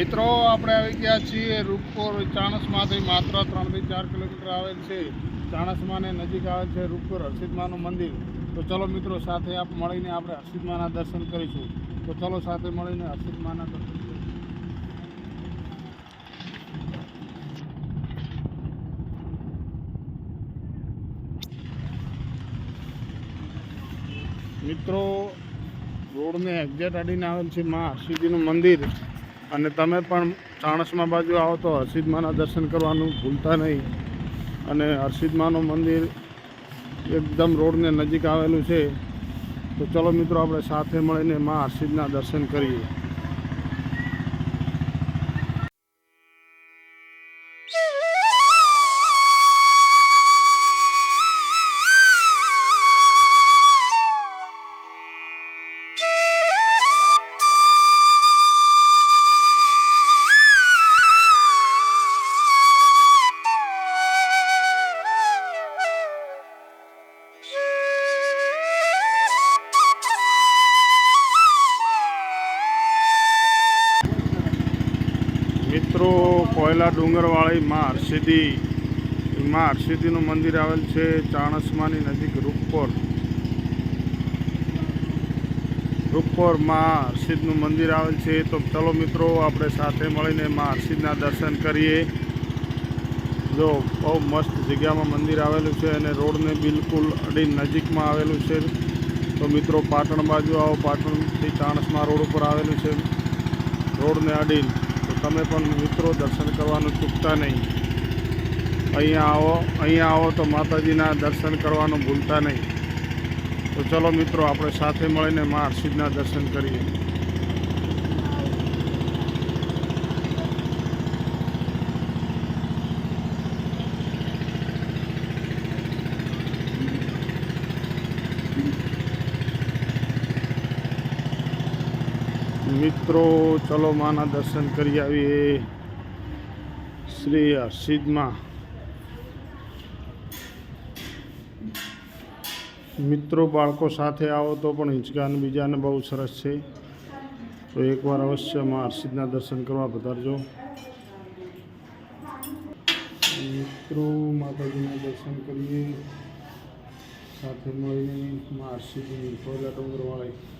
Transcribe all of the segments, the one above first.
મિત્રો, આપણે આવી ગયા છીએ રૂપપુર ચાણસમાંથી, માત્ર ત્રણથી ચાર કિલોમીટર આવેલ છે. ચાણસમાને નજીક આવેલ છે રૂપપુર હર્ષિદમાનું મંદિર. તો ચલો મિત્રો, સાથે આપ મળીને આપણે હર્ષિદમાના દર્શન કરીશું. તો ચલો સાથે મળીને હર્ષિદમાના દર્શન મિત્રો, રોડને એક્ઝેટ અડીને આવેલ છે મા હરસિદ્ધિનું મંદિર. અને તમે પણ ચાણસમા બાજુ આવો તો હર્ષિદમાના દર્શન કરવાનું ભૂલતા નહીં. અને હર્ષિદમાનું મંદિર એકદમ રોડને નજીક આવેલું છે. તો ચલો મિત્રો, આપણે સાથે મળીને મા હરસિદ્ધના દર્શન કરીએ. મિત્રો, કોયલા ડુંગરવાળી માં હરસિદ્ધિ માં હરસિદ્ધિનું મંદિર આવેલ છે ચાણસમાની નજીક રૂપપોર. રૂપપોરમાં હરસિદ્ધનું મંદિર આવેલ છે. તો ચલો મિત્રો, આપણે સાથે મળીને માં હરસિદ્ધના દર્શન કરીએ. જો બહુ મસ્ત જગ્યામાં મંદિર આવેલું છે અને રોડને બિલકુલ અડી નજીકમાં આવેલું છે. તો મિત્રો, પાટણ બાજુ આવો. પાટણથી ચાણસમા રોડ ઉપર આવેલું છે. રોડને અડીન. તમે પણ મિત્રો દર્શન કરવાનું ચૂકતા નહીં. અહીંયા આવો અહીંયા આવો તો માતાજીના દર્શન કરવાનું ભૂલતા નહીં. તો ચલો મિત્રો, આપણે સાથે મળીને મા હરસિદ્ધના દર્શન કરીએ. મિત્રો, ચલો માના દર્શન કરી આવીએ શ્રી હર્ષિદમાં મિત્રો, બાળકો સાથે આવો તો પણ હિંચકાને બીજાને બહુ સરસ છે. તો એકવાર અવશ્યમાં હર્ષિદના દર્શન કરવા પધારજો. મિત્રો, માતાજીના દર્શન કરીએ. સાથે મળીને માં હર્ષિદની કોયલા ડુંગરવાળી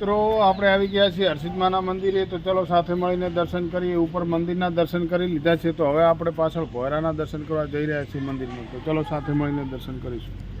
મિત્રો, આપણે આવી ગયા છીએ હર્ષિદમાના મંદિરે. તો ચલો સાથે મળીને દર્શન કરીએ. ઉપર મંદિરના દર્શન કરી લીધા છે. તો હવે આપણે પાછળ ભોયરાના દર્શન કરવા જઈ રહ્યા છીએ મંદિરમાં. તો ચલો સાથે મળીને દર્શન કરીશું.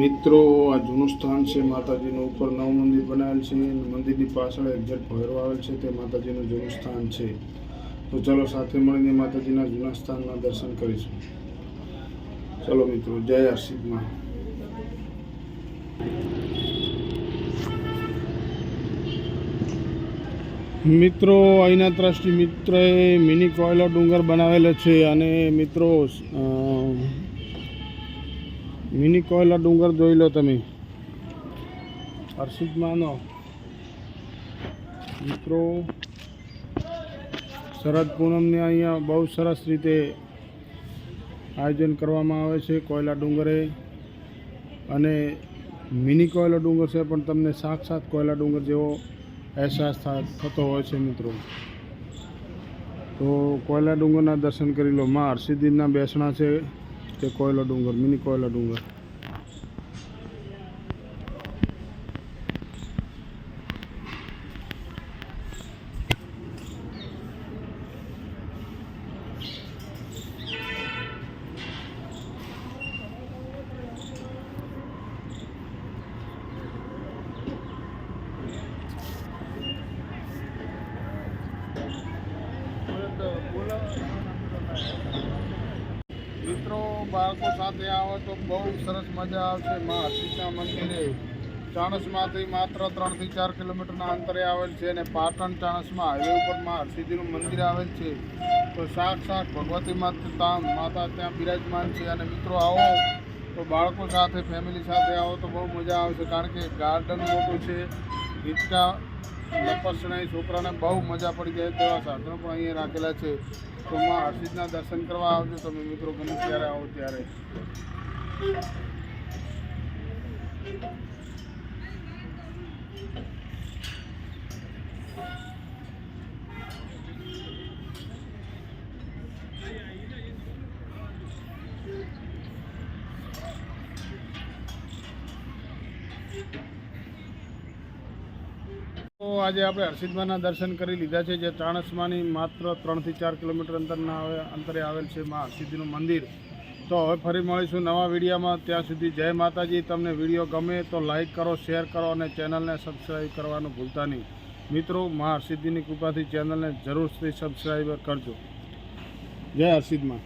મિત્રો, આ જૂનું સ્થાન છે માતાજીનું ઉપર નવું મંદિર બનાવેલ છે મંદિરની પાછળ એક્ઝેક્ટ ભૈરવ આવેલ છે તે માતાજીનું જૂનું સ્થાન છે. તો ચલો સાથે મળીને માતાજીના જૂના સ્થાનના દર્શન કરીશું. ચલો મિત્રો, જય હર્ષિદમાં મિત્રો અહીંના ટ્રસ્ટી મિત્રએ મિની કોયલો ડુંગર બનાવેલો છે અને મિત્રો મિની કોયલા ડુંગર જોઈ લો તમે. હર્ષિદમાંનો મિત્રો, શરદ પૂનમને અહીંયા બહુ સરસ રીતે આયોજન કરવામાં આવે છે કોયલા ડુંગરે. અને મિની કોયલા ડુંગર છે પણ તમને સાક્ષાત કોયલા ડુંગર જેવો અહેસાસ થતો હોય છે મિત્રો. તો કોયલા ડુંગરના દર્શન કરી લો. માં હરસિદ્ધિના બેસણા છે તે કોયલો ડુંગર? મિની કોયલા ડુંગર? મિત્રો, બાળકો સાથે આવો તો બહુ સરસ મજા આવશે. મા હર્ષિદના મંદિરે. ચાણસમાંથી માત્ર ત્રણથી ચાર કિલોમીટરના અંતરે આવેલ છે અને પાટણ ચાણસમાં હાઈવે ઉપર મા હર્ષિદીનું મંદિર આવેલ છે. તો સાક્ષાત ભગવતી માતા માતા ત્યાં બિરાજમાન છે. અને મિત્રો, આવો તો બાળકો સાથે ફેમિલી સાથે આવો તો બહુ મજા આવશે. કારણ કે ગાર્ડન મોટું છે. હિંચકા લપસણાઈ છોકરાને બહુ મજા પડી જાય તેવા સાધનો પણ અહીંયા રાખેલા છે. તો માં હર્ષિદના દર્શન કરવા આવજો તમે મિત્રો ગમે ત્યારે આવો ત્યારે. તો આજે આપણે હર્ષિદમાના દર્શન કરી લીધા છે, જે ચાણસમાની માત્ર ત્રણથી ચાર કિલોમીટર અંતરના અંતરે આવેલ છે મા હર્ષિદીનું મંદિર. તો હવે ફરી મળીશું નવા વિડીયોમાં. ત્યાં સુધી જય માતાજી. તમને વીડિયો ગમે તો લાઇક કરો, શેર કરો અને ચેનલને સબસ્ક્રાઈબ કરવાનું ભૂલતા નહીં. મિત્રો, મા હર્ષિદ્ધિની કૃપાથી ચેનલને જરૂરથી સબસ્ક્રાઈબ કરજો. જય હર્ષિદમાં